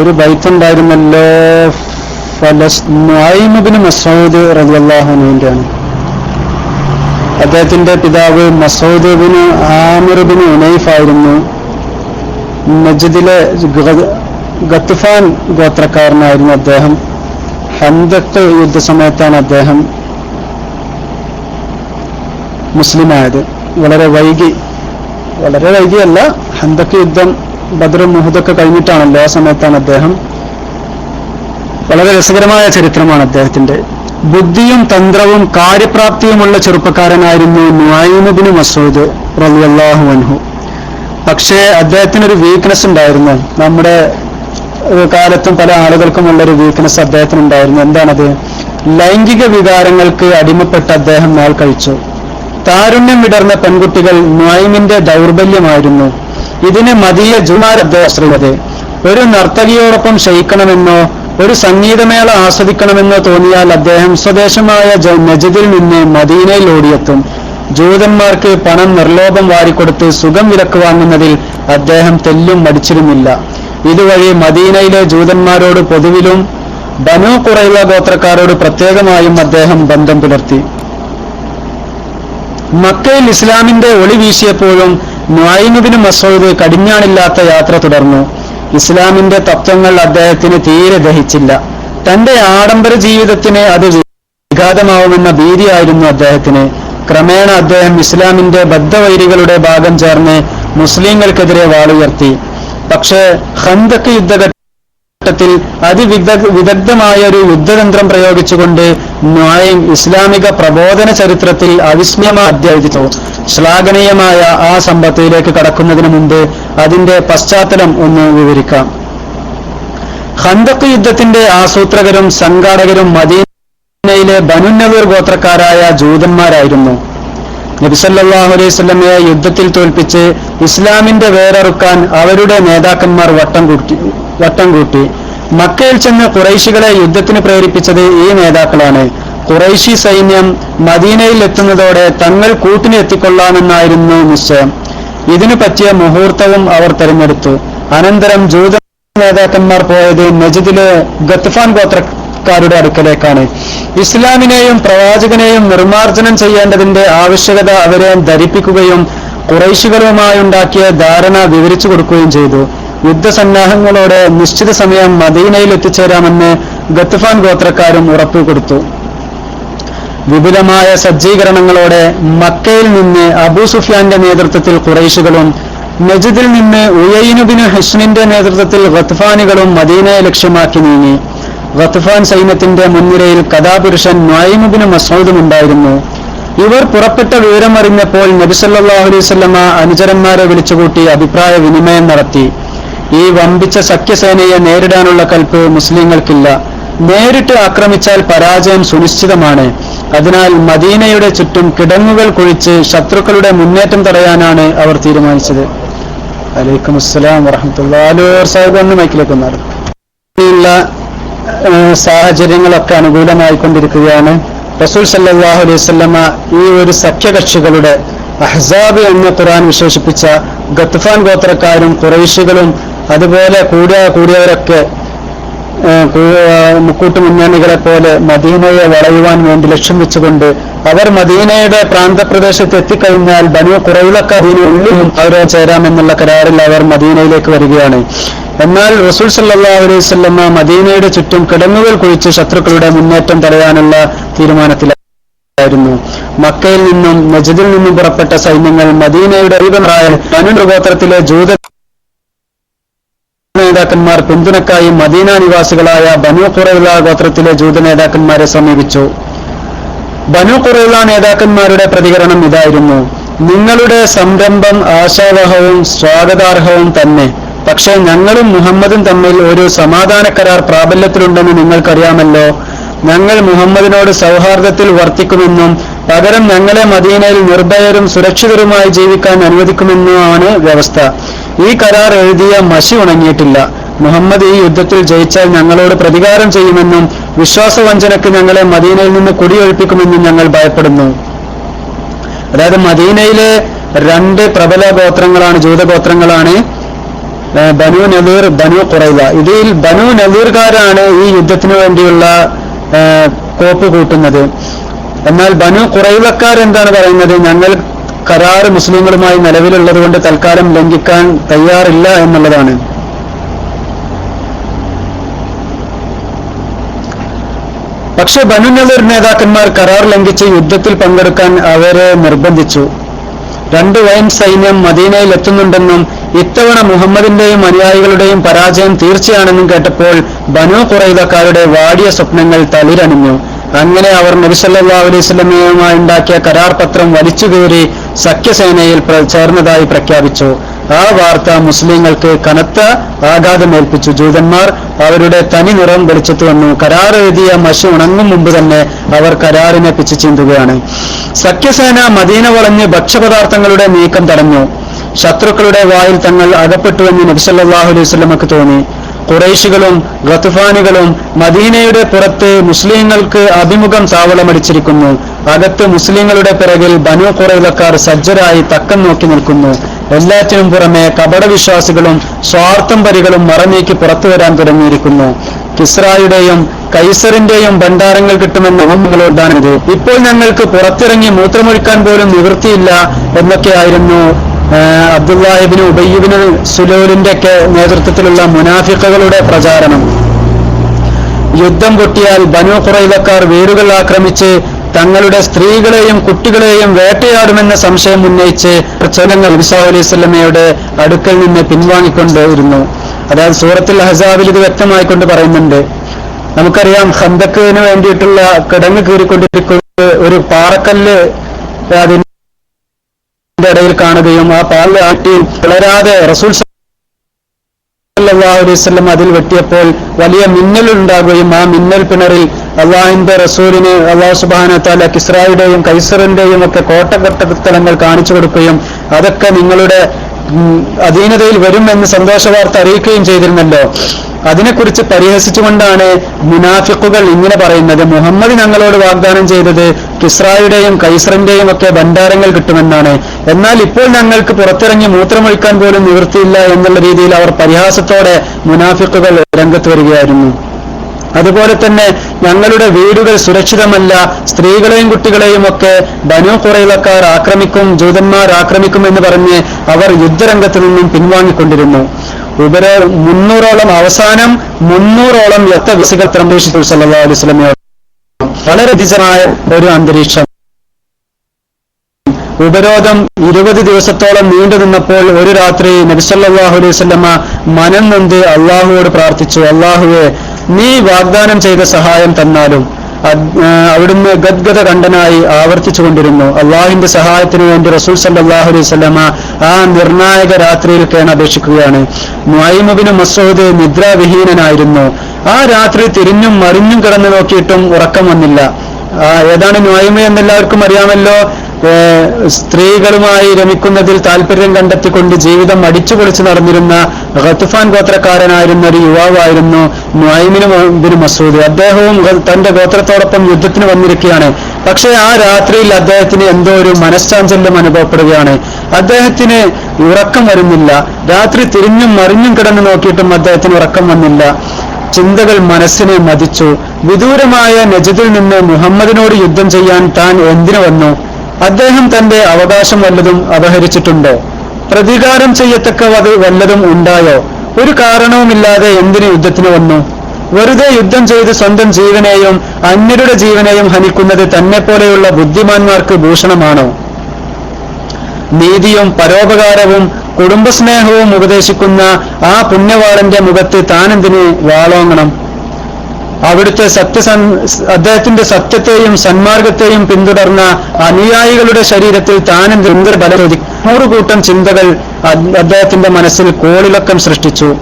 ഒരു ബൈത്തുണ്ടായിരുന്നല്ലോ ഫലസ്ബിന് മസൂദ് റളിയല്ലാഹുവിന്റെ ആണ്. പിതാവ് Masood bin Amir bin Unaif ആയിരുന്നു. നജദിലെ ഗത്തുഫാൻ ഗോത്രക്കാരനായിരുന്നു അദ്ദേഹം. ഹന്തത്ത് യുദ്ധസമയത്താണ് അദ്ദേഹം മുസ്ലിമായത്. വളരെ വൈകി വളരെ വൈകിയല്ല ഹന്തക്ക് യുദ്ധം ബദറും മുഹദൊക്കെ കഴിഞ്ഞിട്ടാണല്ലോ ആ സമയത്താണ് അദ്ദേഹം. വളരെ രസകരമായ ചരിത്രമാണ് അദ്ദേഹത്തിന്റെ. ബുദ്ധിയും തന്ത്രവും കാര്യപ്രാപ്തിയുമുള്ള ചെറുപ്പക്കാരനായിരുന്നു നുവായിമുബിന് മസൂദ് റളിയല്ലാഹു അൻഹു. പക്ഷേ അദ്ദേഹത്തിനൊരു വീക്ക്നെസ് ഉണ്ടായിരുന്നു. നമ്മുടെ കാലത്തും പല ആളുകൾക്കും ഉള്ളൊരു വീക്ക്നെസ് അദ്ദേഹത്തിന് ഉണ്ടായിരുന്നു എന്താണത്? ലൈംഗിക വികാരങ്ങൾക്ക് അടിമപ്പെട്ട് അദ്ദേഹം നാൾ കഴിച്ചു. താരുണ്യം വിടർന്ന പെൺകുട്ടികൾ നുഐമിന്റെ ദൗർബല്യമായിരുന്നു. ഇതിന് മതിയ അദ്ദേഹം ഒരു നർത്തകിയോടൊപ്പം ശയിക്കണമെന്നോ ഒരു സംഗീതമേള ആസ്വദിക്കണമെന്നോ തോന്നിയാൽ അദ്ദേഹം സ്വദേശമായ നജദിൽ നിന്ന് മദീനയിൽ ഓടിയെത്തും. ജൂതന്മാർക്ക് പണം നിർലോഭം വാരിക്കൊടുത്ത് സുഖം വിലക്ക് വാങ്ങുന്നതിൽ അദ്ദേഹം തെല്ലും മടിച്ചിരുന്നില്ല. ഇതുവഴി മദീനയിലെ ജൂതന്മാരോട് പൊതുവിലും ബനു കുറയുള്ള ഗോത്രക്കാരോട് പ്രത്യേകമായും അദ്ദേഹം ബന്ധം പുലർത്തി. മക്കയിൽ ഇസ്ലാമിന്റെ ഒളി വീശിയപ്പോഴും നുഐമുബിന് മസൂദ് കടിഞ്ഞാണില്ലാത്ത യാത്ര തുടർന്നു. ഇസ്ലാമിന്റെ തത്വങ്ങൾ അദ്ദേഹത്തിന് തീരെ ദഹിച്ചില്ല. തന്റെ ആഡംബര ജീവിതത്തിന് അത് വിഘാതമാവുമെന്ന ഭീതിയായിരുന്നു അദ്ദേഹത്തിന്. ക്രമേണ അദ്ദേഹം ഇസ്ലാമിന്റെ ബദ്ധവൈരികളുടെ ഭാഗം ചേർന്ന് മുസ്ലിങ്ങൾക്കെതിരെ വാളുയർത്തി. പക്ഷേ ഹന്തക്ക് യുദ്ധഘട്ടത്തിൽ അതിവിദ വിദഗ്ധമായ ഒരു യുദ്ധതന്ത്രം പ്രയോഗിച്ചുകൊണ്ട് നായം ഇസ്ലാമിക പ്രബോധന ചരിത്രത്തിൽ അവിസ്മയമായി അധ്യായിച്ചു ശ്ലാഘനീയമായ ആ സമ്പത്തിയിലേക്ക് കടക്കുന്നതിന് മുമ്പ് അതിന്റെ പശ്ചാത്തലം ഒന്ന് വിവരിക്കാം. ഹന്തക്ക് യുദ്ധത്തിന്റെ ആസൂത്രകരും സംഘാടകരും മദീനയിലെ ബനുന്നവീർ ഗോത്രക്കാരായ ജൂതന്മാരായിരുന്നു. നബിസല്ലാഹു അലൈഹി സ്വലമയെ യുദ്ധത്തിൽ തോൽപ്പിച്ച് ഇസ്ലാമിന്റെ വേരറുക്കാൻ അവരുടെ നേതാക്കന്മാർ വട്ടം കൂട്ടി വട്ടം കൂട്ടി. മക്കയിൽ ചെന്ന് കുറൈശികളെ യുദ്ധത്തിന് പ്രേരിപ്പിച്ചത് ഈ നേതാക്കളാണ്. കുറൈശി സൈന്യം മദീനയിൽ എത്തുന്നതോടെ തങ്ങൾ കൂട്ടിന് എത്തിക്കൊള്ളാമെന്നായിരുന്നു നിശ്ചയം. ഇതിനു പറ്റിയ മുഹൂർത്തവും അവർ തെരഞ്ഞെടുത്തു. അനന്തരം ജൂത നേതാക്കന്മാർ പോയത് നജിദിലെ ഗത്ഫാൻ ഗോത്രക്കാരുടെ അടുക്കലേക്കാണ്. ഇസ്ലാമിനെയും പ്രവാചകനെയും നിർമ്മാർജനം ചെയ്യേണ്ടതിന്റെ ആവശ്യകത അവരെ ധരിപ്പിക്കുകയും കുറൈശികളുമായുണ്ടാക്കിയ ധാരണ വിവരിച്ചു കൊടുക്കുകയും ചെയ്തു. യുദ്ധസന്നാഹങ്ങളോടെ നിശ്ചിത സമയം മദീനയിൽ എത്തിച്ചേരാമെന്ന് ഗത്ഫാൻ ഗോത്രക്കാരും ഉറപ്പു കൊടുത്തു. വിപുലമായ സജ്ജീകരണങ്ങളോടെ മക്കയിൽ നിന്ന് അബൂ സുഫിയാന്റെ നേതൃത്വത്തിൽ കുറൈശികളും നജിദിൽ നിന്ന് ഉയൈനുബിന് ഹസ്നിന്റെ നേതൃത്വത്തിൽ ഗത്ഫാനികളും മദീനയെ ലക്ഷ്യമാക്കി നീങ്ങി. ഗത്ഫാൻ സൈന്യത്തിന്റെ മുൻനിരയിൽ കഥാപുരുഷൻ നായിമുബിന് മസൂദും ഉണ്ടായിരുന്നു ഇവർ പുറപ്പെട്ട വിവരം അറിഞ്ഞപ്പോൾ നബിസല്ലാഹു അലൈഹി സ്വല്ലമ അനുചരന്മാരെ വിളിച്ചുകൂട്ടി അഭിപ്രായ വിനിമയം നടത്തി. ഈ വമ്പിച്ച സഖ്യസേനയെ നേരിടാനുള്ള കൽപ്പ് മുസ്ലിങ്ങൾക്കില്ല. നേരിട്ട് ആക്രമിച്ചാൽ പരാജയം സുനിശ്ചിതമാണ്. അതിനാൽ മദീനയുടെ ചുറ്റും കിടങ്ങുകൾ കുഴിച്ച് ശത്രുക്കളുടെ മുന്നേറ്റം തടയാനാണ് അവർ തീരുമാനിച്ചത്. അലൈക്കും അസ്സലാം വറഹമത്തുള്ള സാഹിബ് ഒന്ന് മൈക്കിലേക്ക് വന്നാലും? സാഹചര്യങ്ങളൊക്കെ അനുകൂലമായിക്കൊണ്ടിരിക്കുകയാണ്. റസൂൽ സല്ലാഹു അലൈഹി വസല്ലമ ഈ ഒരു സഖ്യകക്ഷികളുടെ അഹ്സാബ് എന്ന് ഖുർആൻ വിശേഷിപ്പിച്ച ഗത്ഫാൻ ഗോത്രക്കാരും കുറൈശികളും അതുപോലെ കൂടിയ കൂടിയവരൊക്കെ മുക്കൂട്ടു കൂ- മുന്നണികളെ പോലെ മദീനയെ വളയുവാൻ വേണ്ടി ലക്ഷ്യം വെച്ചുകൊണ്ട് അവർ മദീനയുടെ പ്രാന്തപ്രദേശത്ത് എത്തിക്കഴിഞ്ഞാൽ ബനു കുറവിലൊക്കെ ഉള്ളിലും അവരെ ചേരാമെന്നുള്ള കരാറിൽ അവർ മദീനയിലേക്ക് വരികയാണ്. എന്നാൽ റസൂൽ സല്ലാ അലൈഹി സ്വല്ലമ്മ മദീനയുടെ ചുറ്റും കിടങ്ങുകൾ കുഴിച്ച് ശത്രുക്കളുടെ മുന്നേറ്റം തടയാനുള്ള തീരുമാനത്തിലായിരുന്നു. മക്കയിൽ നിന്നും നജദിൽ നിന്നും പുറപ്പെട്ട സൈന്യങ്ങൾ മദീനയുടെ അരീബനായ ബനു ഗോത്രത്തിലെ ജൂത നേതാക്കന്മാർ പിന്തുണക്കായി മദീന നിവാസികളായ ബനു ഖുറൈല ഗോത്രത്തിലെ ജൂത നേതാക്കന്മാരെ സമീപിച്ചു. ബനു കുറയുള്ള നേതാക്കന്മാരുടെ പ്രതികരണം ഇതായിരുന്നു. നിങ്ങളുടെ സംരംഭം ആശാവഹവും സ്വാഗതാർഹവും തന്നെ. പക്ഷേ ഞങ്ങളും മുഹമ്മദും തമ്മിൽ ഒരു സമാധാന കരാർ പ്രാബല്യത്തിലുണ്ടെന്ന് നിങ്ങൾക്കറിയാമല്ലോ. ഞങ്ങൾ മുഹമ്മദിനോട് സൗഹാർദ്ദത്തിൽ വർത്തിക്കുമെന്നും പകരം ഞങ്ങളെ മദീനയിൽ നിർഭയരും സുരക്ഷിതരുമായി ജീവിക്കാൻ അനുവദിക്കുമെന്നുമാണ് വ്യവസ്ഥ. ഈ കരാർ എഴുതിയ മഷി ഉണങ്ങിയിട്ടില്ല. മുഹമ്മദ് ഈ യുദ്ധത്തിൽ ജയിച്ചാൽ ഞങ്ങളോട് പ്രതികാരം ചെയ്യുമെന്നും വിശ്വാസവഞ്ചനക്ക് ഞങ്ങളെ മദീനയിൽ നിന്ന് കുടിയൊഴിപ്പിക്കുമെന്നും ഞങ്ങൾ ഭയപ്പെടുന്നു. അതായത് മദീനയിലെ രണ്ട് പ്രബല ഗോത്രങ്ങളാണ് ജൂതഗോത്രങ്ങളാണ് ബനു നദീർ ബനു കുറയുക ഇതിൽ ബനു നദീർകാരാണ് ഈ യുദ്ധത്തിന് വേണ്ടിയുള്ള കോപ്പ് കൂട്ടുന്നത്. എന്നാൽ ബനു കുറൈവക്കാർ എന്താണ് പറയുന്നത്? ഞങ്ങൾ കരാറ് മുസ്ലിങ്ങളുമായി നിലവിലുള്ളത് കൊണ്ട് തൽക്കാലം ലംഘിക്കാൻ തയ്യാറില്ല എന്നുള്ളതാണ്. പക്ഷെ ബനു നദീർ നേതാക്കന്മാർ കരാർ ലംഘിച്ച് യുദ്ധത്തിൽ പങ്കെടുക്കാൻ അവരെ നിർബന്ധിച്ചു. രണ്ട് വയൻ സൈന്യം മദീനയിൽ എത്തുന്നുണ്ടെന്നും ഇത്തവണ മുഹമ്മദിന്റെയും അനുയായികളുടെയും പരാജയം തീർച്ചയാണെന്നും കേട്ടപ്പോൾ ബനു കുറൈതക്കാരുടെ വാടിയ സ്വപ്നങ്ങൾ തളിരണിഞ്ഞു. അങ്ങനെ അവർ നബിസല്ലാ അലൈഹി സ്വലമയുമായി ഉണ്ടാക്കിയ കരാർ പത്രം വലിച്ചുകീറി സഖ്യസേനയിൽ ചേർന്നതായി പ്രഖ്യാപിച്ചു. ആ വാർത്ത മുസ്ലിങ്ങൾക്ക് കനത്ത ആഘാതമേൽപ്പിച്ചു ജൂതന്മാർ അവരുടെ തനി നിറം വെളിച്ചത്ത് വന്നു. കരാർ എഴുതിയ മഷി ഉണങ്ങും മുമ്പ് തന്നെ അവർ കരാറിനെ പിച്ചു ചീന്തുകയാണ്. സഖ്യസേന മദീന വളഞ്ഞ് ഭക്ഷ്യപദാർത്ഥങ്ങളുടെ നീക്കം തടഞ്ഞു. ശത്രുക്കളുടെ വായിൽ തങ്ങൾ അകപ്പെട്ടുവെന്ന് നബിസല്ലാഹു അലൈഹി സ്വലമക്ക് തോന്നി. കുറേശികളും ഗത്തുഫാനികളും മദീനയുടെ പുറത്ത് മുസ്ലിങ്ങൾക്ക് അഭിമുഖം താവളമടിച്ചിരിക്കുന്നു. അകത്ത് മുസ്ലിങ്ങളുടെ പിറകിൽ ബനു കുറയിലക്കാർ സജ്ജരായി തക്കം നോക്കി നിൽക്കുന്നു. എല്ലാറ്റിനും പുറമെ കപടവിശ്വാസികളും സ്വാർത്ഥം പരികളും മറനീക്കി പുറത്തു വരാൻ തുടങ്ങിയിരിക്കുന്നു. കിസ്രായുടെയും കൈസറിന്റെയും ഭണ്ഡാരങ്ങൾ കിട്ടുമെന്ന് നമ്മങ്ങളോടാണിത് ഇപ്പോൾ ഞങ്ങൾക്ക് പുറത്തിറങ്ങി മൂത്രമൊഴിക്കാൻ പോലും നിവൃത്തിയില്ല എന്നൊക്കെയായിരുന്നു അബ്ദുല്ലാഹിബിന് ഉബയ്യബിന് സുലോലിന്റെ ഒക്കെ നേതൃത്വത്തിലുള്ള മുനാഫിക്കകളുടെ പ്രചാരണം. യുദ്ധം പൊട്ടിയാൽ ബനു കുറയിലക്കാർ വീടുകൾ ആക്രമിച്ച് തങ്ങളുടെ സ്ത്രീകളെയും കുട്ടികളെയും വേട്ടയാടുമെന്ന സംശയം ഉന്നയിച്ച് പ്രചോദനങ്ങൾ ഇബ്സാ അലൈഹി സ്വലമയുടെ അടുക്കൽ നിന്ന് പിൻവാങ്ങിക്കൊണ്ടിരുന്നു. അതായത് സൂറത്തുൽ ഹസാബിൽ ഇത് വ്യക്തമായിക്കൊണ്ട് പറയുന്നുണ്ട്. നമുക്കറിയാം ഹന്തക്കിന് വേണ്ടിയിട്ടുള്ള കിടങ്ങ് കീറിക്കൊണ്ടിരിക്കുന്ന ഒരു പാറക്കല്ല് അതിന്റെ ഇടയിൽ കാണുകയും ആ പാലിൽ ആട്ടി വളരാതെ റസൂൽ സല്ലല്ലാഹു അലൈഹി വസല്ലം അതിൽ വെട്ടിയപ്പോൾ വലിയ മിന്നൽ ഉണ്ടാകുകയും ആ മിന്നൽ പിണറിൽ അള്ളാഹിന്റെ റസൂലിന് അള്ളാഹു സുബാനത്താല താല കിസ്രായുടെയും കൈസറിന്റെയും ഒക്കെ കോട്ടഘട്ടസ്ഥലങ്ങൾ കാണിച്ചു കൊടുക്കുകയും അതൊക്കെ നിങ്ങളുടെ അധീനതയിൽ വരുമെന്ന് സന്തോഷ വാർത്ത അറിയിക്കുകയും ചെയ്തിരുന്നല്ലോ. അതിനെക്കുറിച്ച് പരിഹസിച്ചുകൊണ്ടാണ് മുനാഫിക്കുകൾ ഇങ്ങനെ പറയുന്നത്. മുഹമ്മദ് ഞങ്ങളോട് വാഗ്ദാനം ചെയ്തത് കിസ്രായുടെയും കൈസറിന്റെയും ഒക്കെ ഭണ്ഡാരങ്ങൾ കിട്ടുമെന്നാണ്. എന്നാൽ ഇപ്പോൾ ഞങ്ങൾക്ക് പുറത്തിറങ്ങി മൂത്രമൊഴിക്കാൻ പോലും നിവൃത്തിയില്ല എന്നുള്ള രീതിയിൽ അവർ പരിഹാസത്തോടെ മുനാഫിക്കുകൾ രംഗത്ത് വരികയായിരുന്നു. അതുപോലെ തന്നെ ഞങ്ങളുടെ വീടുകൾ സുരക്ഷിതമല്ല സ്ത്രീകളെയും കുട്ടികളെയും ഒക്കെ ബനു കുറയിലക്കാർ ആക്രമിക്കും ജൂതന്മാർ ആക്രമിക്കും എന്ന് പറഞ്ഞ് അവർ യുദ്ധരംഗത്ത് നിന്നും പിൻവാങ്ങിക്കൊണ്ടിരുന്നു. ഉപര മുന്നൂറോളം അവസാനം മുന്നൂറോളം യുദ്ധവിസികൾ പ്രവേശിച്ചു സല്ലല്ലാഹു അലൈഹി വസല്ലമയോട് വളരെ ധിജമായ ഒരു അന്തരീക്ഷം. ഉപരോധം ഇരുപത് ദിവസത്തോളം നീണ്ടു നിന്നപ്പോൾ ഒരു രാത്രി നബിസല്ലാഹു അലൈഹി വസല്ലമ മനം നൊന്ത് അള്ളാഹുവോട് പ്രാർത്ഥിച്ചു. അള്ളാഹുവെ നീ വാഗ്ദാനം ചെയ്ത സഹായം തന്നാലും അവിടുന്ന് ഗദ്ഗത കണ്ടനായി ആവർത്തിച്ചുകൊണ്ടിരുന്നു അള്ളാഹിന്റെ സഹായത്തിന് വേണ്ടി റസൂൽ സല്ലാഹു അലൈഹി വസല്ലമ ആ നിർണായക രാത്രിയിൽ കേണ അപേക്ഷിക്കുകയാണ് നുഐമുബിന് മസൂദ് നിദ്രാവിഹീനനായിരുന്നു. ആ രാത്രി തിരിഞ്ഞും മറിഞ്ഞും കിടന്നു നോക്കിയിട്ടും ഉറക്കം വന്നില്ല. ഏതാണ് നുഐമ എന്നെല്ലാവർക്കും അറിയാമല്ലോ? സ്ത്രീകളുമായി രമിക്കുന്നതിൽ താല്പര്യം കണ്ടെത്തിക്കൊണ്ട് ജീവിതം അടിച്ചു പൊളിച്ചു നടന്നിരുന്ന ഖത്തുഫാൻ ഗോത്രക്കാരനായിരുന്ന ഒരു യുവാവായിരുന്നു നുഐമിന് ബിൻ മസൂദ്. അദ്ദേഹവും തന്റെ ഗോത്രത്തോടൊപ്പം യുദ്ധത്തിന് വന്നിരിക്കുകയാണ്. പക്ഷേ ആ രാത്രിയിൽ അദ്ദേഹത്തിന് എന്തോ ഒരു മനഃശാഞ്ചല്യം അനുഭവപ്പെടുകയാണ്. അദ്ദേഹത്തിന് ഉറക്കം വരുന്നില്ല. രാത്രി തിരിഞ്ഞും മറിഞ്ഞും കിടന്നു നോക്കിയിട്ടും അദ്ദേഹത്തിന് ഉറക്കം വന്നില്ല. ചിന്തകൾ മനസ്സിനെ മതിച്ചു. വിദൂരമായ നജദിൽ നിന്ന് മുഹമ്മദിനോട് യുദ്ധം ചെയ്യാൻ താൻ എന്തിനു വന്നു? അദ്ദേഹം തന്റെ അവകാശം വല്ലതും അപഹരിച്ചിട്ടുണ്ടോ? പ്രതികാരം ചെയ്യത്തക്ക വല്ലതും ഉണ്ടായോ? ഒരു കാരണവുമില്ലാതെ എന്തിനു യുദ്ധത്തിന് വന്നു? വെറുതെ യുദ്ധം ചെയ്ത് സ്വന്തം ജീവനെയും അന്യരുടെ ജീവനെയും ഹനിക്കുന്നത് തന്നെ പോലെയുള്ള ബുദ്ധിമാന്മാർക്ക് ഭൂഷണമാണോ? നീതിയും പരോപകാരവും കുടുംബസ്നേഹവും ഉപദേശിക്കുന്ന ആ പുണ്യവാളന്റെ മുഖത്ത് താനെന്തിന് വാളോങ്ങണം? അവിടുത്തെ സത്യസൻ അദ്ദേഹത്തിന്റെ സത്യത്തെയും സന്മാർഗത്തെയും പിന്തുടർന്ന അനുയായികളുടെ ശരീരത്തിൽ താനെന്ത് ബലം നൂറുകൂട്ടം ചിന്തകൾ അദ്- അദ്ദേഹത്തിന്റെ മനസ്സിൽ കോളിളക്കം സൃഷ്ടിച്ചു.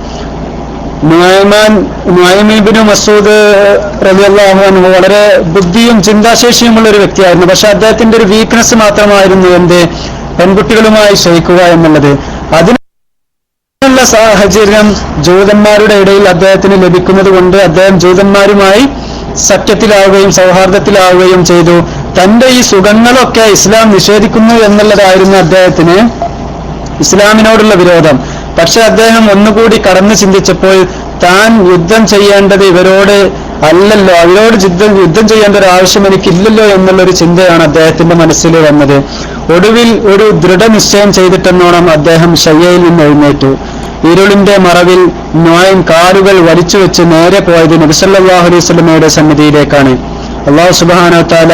നുഅയ്മാൻ നുഅയ്മീബിന് മസൂദ് റബി അൻഹു വളരെ ബുദ്ധിയും ചിന്താശേഷിയുമുള്ള ഒരു വ്യക്തിയായിരുന്നു. പക്ഷെ അദ്ദേഹത്തിന്റെ ഒരു വീക്ക്നെസ് മാത്രമായിരുന്നു എന്ത്? പെൺകുട്ടികളുമായി ശയിക്കുക എന്നുള്ളത്. അതിനുള്ള സാഹചര്യം ജൂതന്മാരുടെ ഇടയിൽ അദ്ദേഹത്തിന് ലഭിക്കുന്നത് കൊണ്ട് അദ്ദേഹം ജൂതന്മാരുമായി സഖ്യത്തിലാവുകയും സൗഹാർദ്ദത്തിലാവുകയും ചെയ്തു. തന്റെ ഈ സുഖങ്ങളൊക്കെ ഇസ്ലാം നിഷേധിക്കുന്നു എന്നുള്ളതായിരുന്നു അദ്ദേഹത്തിന് ഇസ്ലാമിനോടുള്ള വിരോധം. പക്ഷെ അദ്ദേഹം ഒന്നുകൂടി കടന്നു ചിന്തിച്ചപ്പോൾ താൻ യുദ്ധം ചെയ്യേണ്ടത് ഇവരോട് അല്ലല്ലോ അവരോട് യുദ്ധം യുദ്ധം ചെയ്യേണ്ട ഒരു ആവശ്യം എനിക്കില്ലല്ലോ എന്നുള്ളൊരു ചിന്തയാണ് അദ്ദേഹത്തിന്റെ മനസ്സിൽ വന്നത്. ഒടുവിൽ ഒരു ദൃഢനിശ്ചയം ചെയ്തിട്ടെന്നോണം അദ്ദേഹം ശയ്യയിൽ നിന്ന് എഴുന്നേറ്റു. ഇരുളിന്റെ മറവിൽ നോയൻ കാറുകൾ വലിച്ചു വെച്ച് നേരെ പോയത് നബിസല്ലാഹു അലൈഹി സ്വലമയുടെ സന്നിധിയിലേക്കാണ്. അള്ളാഹു സുബാന താല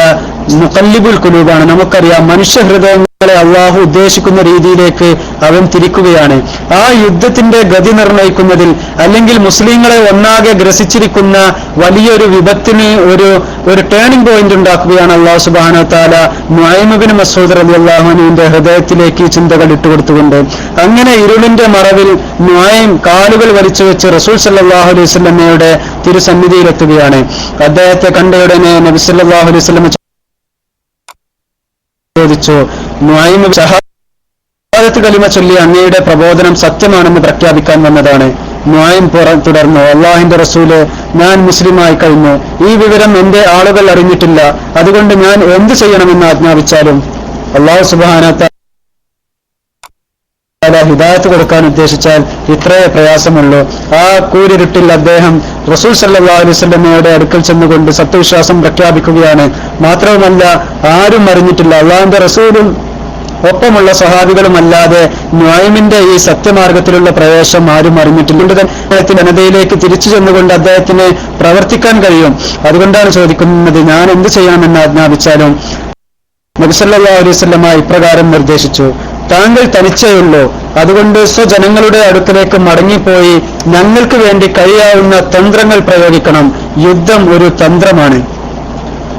മുക്കല്ലിബുൽ കുലൂബാണ് നമുക്കറിയാം മനുഷ്യ ഹൃദയങ്ങളെ അള്ളാഹു ഉദ്ദേശിക്കുന്ന രീതിയിലേക്ക് അവൻ തിരിക്കുകയാണ്. ആ യുദ്ധത്തിന്റെ ഗതി നിർണയിക്കുന്നതിൽ അല്ലെങ്കിൽ മുസ്ലിങ്ങളെ ഒന്നാകെ ഗ്രസിച്ചിരിക്കുന്ന വലിയൊരു വിപത്തിന് ഒരു ഒരു ടേണിംഗ് പോയിന്റ് ഉണ്ടാക്കുകയാണ് അള്ളാഹു സുബാന താല മുഅൈമുബിൻ മസൂദ് അലി അള്ളാഹുനുവിന്റെ ഹൃദയത്തിലേക്ക് ചിന്തകൾ ഇട്ടുകൊടുത്തുകൊണ്ട്. അങ്ങനെ ഇരുളിന്റെ മറവിൽ ന്യായം കാലുകൾ വലിച്ചു വെച്ച് റസൂൽ സല്ലാഹു അലൈഹി സ്വലമ്മയുടെ തിരുസന്നിധിയിലെത്തുകയാണ്. അദ്ദേഹത്തെ കണ്ടയുടനെ നബി സല്ലാഹു അലൈഹി സ്വലമ ചോദിച്ചു നുഐമ ഷഹാദത്ത് കലിമ ചൊല്ലി അങ്ങയുടെ പ്രബോധനം സത്യമാണെന്ന് പ്രഖ്യാപിക്കാൻ വന്നതാണ്. ന്യായം തുടർന്നു. അള്ളാഹിന്റെ റസൂൽ ഞാൻ മുസ്ലിമായി കഴിഞ്ഞു. ഈ വിവരം എന്റെ ആളുകൾ അറിഞ്ഞിട്ടില്ല. അതുകൊണ്ട് ഞാൻ എന്ത് ചെയ്യണമെന്ന് ആജ്ഞാപിച്ചാലും അള്ളാഹു സുബാനത്ത ഹിദായത്ത് കൊടുക്കാൻ ഉദ്ദേശിച്ചാൽ ഇത്രയേ പ്രയാസമുള്ളൂ. ആ കൂരിരുട്ടിൽ അദ്ദേഹം റസൂൽ സല്ലാ അലൈവല്ലമയുടെ അടുക്കൽ ചെന്നുകൊണ്ട് സത്യവിശ്വാസം പ്രഖ്യാപിക്കുകയാണ്. മാത്രവുമല്ല ആരും അറിഞ്ഞിട്ടില്ല. അള്ളാഹിന്റെ റസൂലും ഒപ്പമുള്ള സഹാബികളുമല്ലാതെ ന്യായമിന്റെ ഈ സത്യമാർഗത്തിലുള്ള പ്രവേശം ആരും അറിഞ്ഞിട്ടില്ല. അദ്ദേഹത്തിന്റെ ജനതയിലേക്ക് തിരിച്ചു ചെന്നുകൊണ്ട് അദ്ദേഹത്തിന് പ്രവർത്തിക്കാൻ കഴിയും. അതുകൊണ്ടാണ് ചോദിക്കുന്നത് ഞാൻ എന്ത് ചെയ്യണമെന്ന് ആജ്ഞാപിച്ചാലും? നബിസല്ലാ അലൈവല്ലമ ഇപ്രകാരം നിർദ്ദേശിച്ചു. താങ്കൾ തനിച്ചേയുള്ളൂ അതുകൊണ്ട് സ്വജനങ്ങളുടെ അടുക്കലേക്ക് മടങ്ങിപ്പോയി ഞങ്ങൾക്ക് വേണ്ടി കഴിയാവുന്ന തന്ത്രങ്ങൾ പ്രയോഗിക്കണം. യുദ്ധം ഒരു തന്ത്രമാണ്.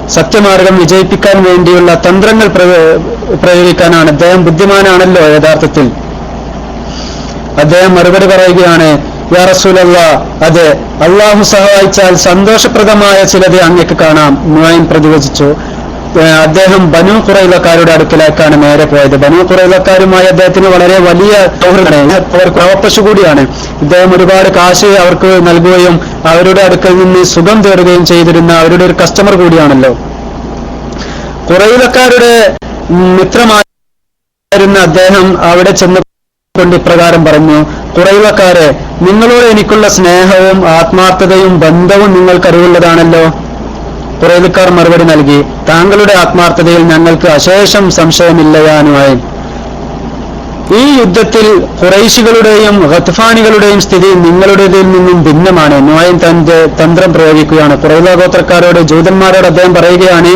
സത്യമാർഗം വിജയിപ്പിക്കാൻ വേണ്ടിയുള്ള തന്ത്രങ്ങൾ പ്രയോഗിക്കാനാണ് അദ്ദേഹം ബുദ്ധിമാനാണല്ലോ യഥാർത്ഥത്തിൽ. അദ്ദേഹം മറുപടി പറയുകയാണ് യാ റസൂലല്ല അതെ അള്ളാഹു സഹായിച്ചാൽ സന്തോഷപ്രദമായ ചിലത് അങ്ങക്ക് കാണാം. നുവായും പ്രതിവചിച്ചു. അദ്ദേഹം ബനു കുറയിലക്കാരുടെ അടുക്കലേക്കാണ് നേരെ പോയത്. ബനു കുറയിലക്കാരുമായി അദ്ദേഹത്തിന് വളരെ വലിയ ക്രവപ്പശു കൂടിയാണ്. ഇദ്ദേഹം ഒരുപാട് കാശ് അവർക്ക് നൽകുകയും അവരുടെ അടുക്കൽ നിന്ന് സുഖം തേടുകയും ചെയ്തിരുന്ന അവരുടെ ഒരു കസ്റ്റമർ കൂടിയാണല്ലോ. കുറയിലക്കാരുടെ മിത്രമായിരുന്ന അദ്ദേഹം അവിടെ ചെന്ന് കൊണ്ട് ഇപ്രകാരം പറഞ്ഞു കുറയിലക്കാരെ നിങ്ങളോട് എനിക്കുള്ള സ്നേഹവും ആത്മാർത്ഥതയും ബന്ധവും നിങ്ങൾക്കറിവുള്ളതാണല്ലോ. കുറേതുക്കാർ മറുപടി നൽകി താങ്കളുടെ ആത്മാർത്ഥതയിൽ ഞങ്ങൾക്ക് അശേഷം സംശയമില്ലയാനുമായി. ഈ യുദ്ധത്തിൽ കുറൈശികളുടെയും ഹത്ഫാനികളുടെയും സ്ഥിതി നിങ്ങളുടേതിൽ നിന്നും ഭിന്നമാണ്. നോയൻ തന്റെ തന്ത്രം പ്രയോഗിക്കുകയാണ്. കുറൈല ഗോത്രക്കാരോട് ജൂതന്മാരോട് അദ്ദേഹം പറയുകയാണ്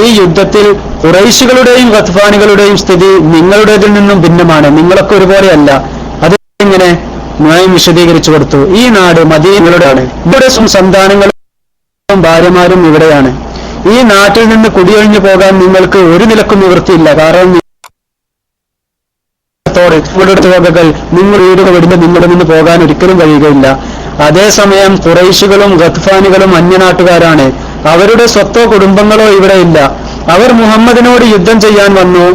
ഈ യുദ്ധത്തിൽ കുറൈശികളുടെയും ഹത്ഫാനികളുടെയും സ്ഥിതി നിങ്ങളുടേതിൽ നിന്നും ഭിന്നമാണ്. നിങ്ങളൊക്കെ ഒരുപോലെയല്ല. അത് ഇങ്ങനെ നോയം വിശദീകരിച്ചു കൊടുത്തു. ഈ നാട് മദീനങ്ങളുടെയാണ് ഇവിടെ സന്താനങ്ങളും ഭാര്യമാരും ഇവിടെയാണ്. ഈ നാട്ടിൽ നിന്ന് കുടിയൊഴിഞ്ഞു പോകാൻ നിങ്ങൾക്ക് ഒരു നിലക്കും നിവൃത്തിയില്ല. കാരണം നിങ്ങളുടെ വകകൾ നിങ്ങൾ വീടുകൾ വിടുന്ന നിങ്ങളുടെ നിന്ന് പോകാൻ ഒരിക്കലും കഴിയുകയില്ല. അതേസമയം കുറൈശുകളും ഗത്ഫാനികളും അന്യനാട്ടുകാരാണ്. അവരുടെ സ്വത്തോ കുടുംബങ്ങളോ ഇവിടെ ഇല്ല. അവർ മുഹമ്മദിനോട് യുദ്ധം ചെയ്യാൻ വന്നു.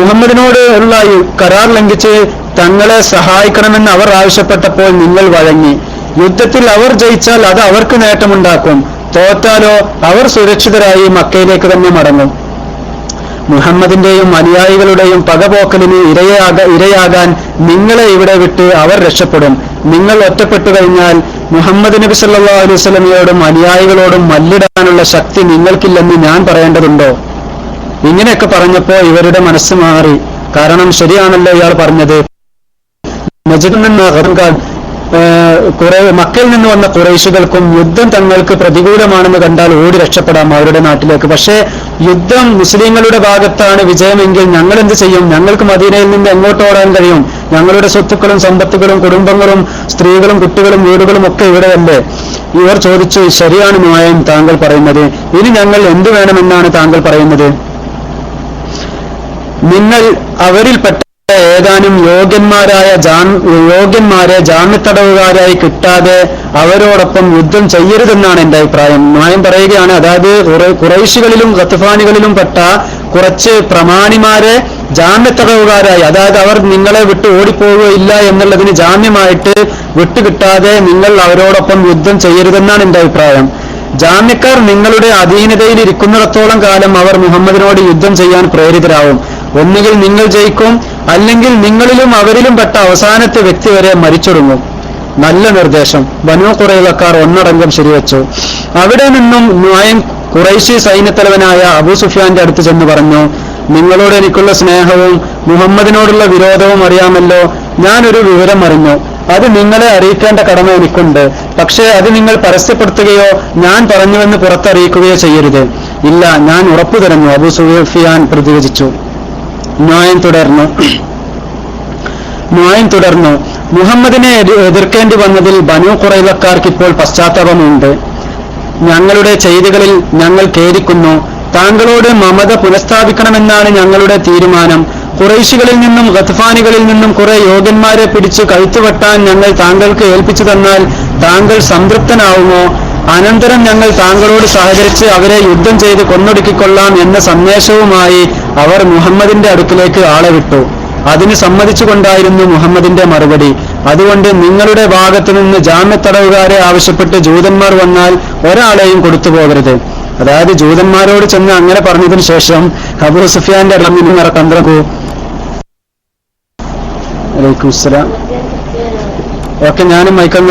മുഹമ്മദിനോട് ഉള്ള കരാർ ലംഘിച്ച് തങ്ങളെ സഹായിക്കണമെന്ന് അവർ ആവശ്യപ്പെട്ടപ്പോൾ നിങ്ങൾ വഴങ്ങി. യുദ്ധത്തിൽ അവർ ജയിച്ചാൽ അത് അവർക്ക് നേട്ടമുണ്ടാക്കും. തോറ്റാലോ അവർ സുരക്ഷിതരായി മക്കയിലേക്ക് തന്നെ മടങ്ങും. മുഹമ്മദിന്റെയും അനുയായികളുടെയും പകപോക്കലിന് ഇരയാക ഇരയാകാൻ നിങ്ങളെ ഇവിടെ വിട്ട് അവർ രക്ഷപ്പെടും. നിങ്ങൾ ഒറ്റപ്പെട്ടു കഴിഞ്ഞാൽ മുഹമ്മദ് നബി സല്ലാ അലൈഹി സ്വലമിയോടും അനുയായികളോടും മല്ലിടാനുള്ള ശക്തി നിങ്ങൾക്കില്ലെന്ന് ഞാൻ പറയേണ്ടതുണ്ടോ? ഇങ്ങനെയൊക്കെ പറഞ്ഞപ്പോ ഇവരുടെ മനസ്സ് മാറി. കാരണം ശരിയാണല്ലോ ഇയാൾ പറഞ്ഞത്. കുറെ മക്കയിൽ നിന്ന് വന്ന കുറേശുകൾക്കും യുദ്ധം തങ്ങൾക്ക് പ്രതികൂലമാണെന്ന് കണ്ടാൽ ഓടി രക്ഷപ്പെടാം അവരുടെ നാട്ടിലേക്ക്. പക്ഷേ യുദ്ധം മുസ്ലിങ്ങളുടെ ഭാഗത്താണ് വിജയമെങ്കിൽ ഞങ്ങൾ എന്ത് ചെയ്യും? ഞങ്ങൾക്ക് മദീനയിൽ നിന്ന് എങ്ങോട്ട് ഓടാൻ കഴിയും? ഞങ്ങളുടെ സ്വത്തുക്കളും സമ്പത്തുകളും കുടുംബങ്ങളും സ്ത്രീകളും കുട്ടികളും വീടുകളും ഒക്കെ ഇവിടെയല്ലേ? ഇവർ ചോദിച്ചു ശരിയാണ് ന്യായം താങ്കൾ പറയുന്നത്. ഇനി ഞങ്ങൾ എന്തു വേണമെന്നാണ് താങ്കൾ പറയുന്നത്? നിങ്ങൾ അവരിൽപ്പെട്ട ഏതാനും യോഗ്യന്മാരായ യോഗ്യന്മാരെ ജാമ്യത്തടവുകാരായി കിട്ടാതെ അവരോടൊപ്പം യുദ്ധം ചെയ്യരുതെന്നാണ് എന്റെ അഭിപ്രായം. ന്യായം പറയുകയാണ് അതായത് കുറൈശികളിലും ഖത്തുഫാനികളിലും പെട്ട കുറച്ച് പ്രമാണിമാരെ ജാമ്യത്തടവുകാരായി അതായത് അവർ നിങ്ങളെ വിട്ട് ഓടിപ്പോവുകയില്ല എന്നുള്ളതിന് ജാമ്യമായിട്ട് വിട്ടുകിട്ടാതെ നിങ്ങൾ അവരോടൊപ്പം യുദ്ധം ചെയ്യരുതെന്നാണ് എന്റെ അഭിപ്രായം. ജാമ്യക്കാർ നിങ്ങളുടെ അധീനതയിൽ ഇരിക്കുന്നിടത്തോളം കാലം അവർ മുഹമ്മദിനോട് യുദ്ധം ചെയ്യാൻ പ്രേരിതരാവും ഒന്നുകിൽ നിങ്ങൾ ജയിക്കും അല്ലെങ്കിൽ നിങ്ങളിലും അവരിലും പെട്ട അവസാനത്തെ വ്യക്തി വരെ മരിച്ചൊടുങ്ങും നല്ല നിർദ്ദേശം. ബനു കുറയിലക്കാർ ഒന്നടങ്കം ശരിവച്ചു. അവിടെ നിന്നും ന്യായം കുറൈശി സൈന്യത്തലവനായ അബൂ സുഫിയാന്റെ അടുത്ത് ചെന്ന് പറഞ്ഞു നിങ്ങളോട് എനിക്കുള്ള സ്നേഹവും മുഹമ്മദിനോടുള്ള വിരോധവും അറിയാമല്ലോ. ഞാനൊരു വിവരം അറിഞ്ഞു. അത് നിങ്ങളെ അറിയിക്കേണ്ട കടമ എനിക്കുണ്ട്. പക്ഷേ അത് നിങ്ങൾ പരസ്യപ്പെടുത്തുകയോ ഞാൻ പറഞ്ഞുവെന്ന് പുറത്തറിയിക്കുകയോ ചെയ്യരുത്. ഇല്ല ഞാൻ ഉറപ്പു തരുന്നു അബു സുഫിയാൻ പ്രതിവചിച്ചു. ന്യായം തുടർന്നു. ന്യായം തുടർന്നു. മുഹമ്മദിനെ എതി- എതിർക്കേണ്ടി വന്നതിൽ ബനു കുറൈവക്കാർക്ക് ഇപ്പോൾ പശ്ചാത്താപമുണ്ട്. ഞങ്ങളുടെ ചെയ്തികളിൽ ഞങ്ങൾ ഖേദിക്കുന്നു. താങ്കളോട് മമത പുനഃസ്ഥാപിക്കണമെന്നാണ് ഞങ്ങളുടെ തീരുമാനം. കുറേശികളിൽ നിന്നും ഗത്ഫാനികളിൽ നിന്നും കുറെ യോഗ്യന്മാരെ പിടിച്ച് കഴുത്തുവെട്ടാൻ ഞങ്ങൾ താങ്കൾക്ക് ഏൽപ്പിച്ചു തന്നാൽ താങ്കൾ സംതൃപ്തനാവുമോ? അനന്തരം ഞങ്ങൾ താങ്കളോട് സഹകരിച്ച് അവരെ യുദ്ധം ചെയ്ത് കൊന്നൊടുക്കിക്കൊള്ളാം എന്ന സന്ദേശവുമായി അവർ മുഹമ്മദിന്റെ അടുക്കിലേക്ക് ആളെ വിട്ടു. അതിന് സമ്മതിച്ചുകൊണ്ടായിരുന്നു മുഹമ്മദിന്റെ മറുപടി. അതുകൊണ്ട് നിങ്ങളുടെ ഭാഗത്തു നിന്ന് ജാമ്യത്തടവുകാരെ ആവശ്യപ്പെട്ട് ജൂതന്മാർ വന്നാൽ ഒരാളെയും കൊടുത്തു പോകരുത്. അതായത് ജൂതന്മാരോട് ചെന്ന് അങ്ങനെ പറഞ്ഞതിന് ശേഷം അബു സുഫിയാന്റെ ഇടമിൽ തന്ത്രക്കൂ അലൈക്കും ഓക്കെ ഞാനും മൈക്കൽ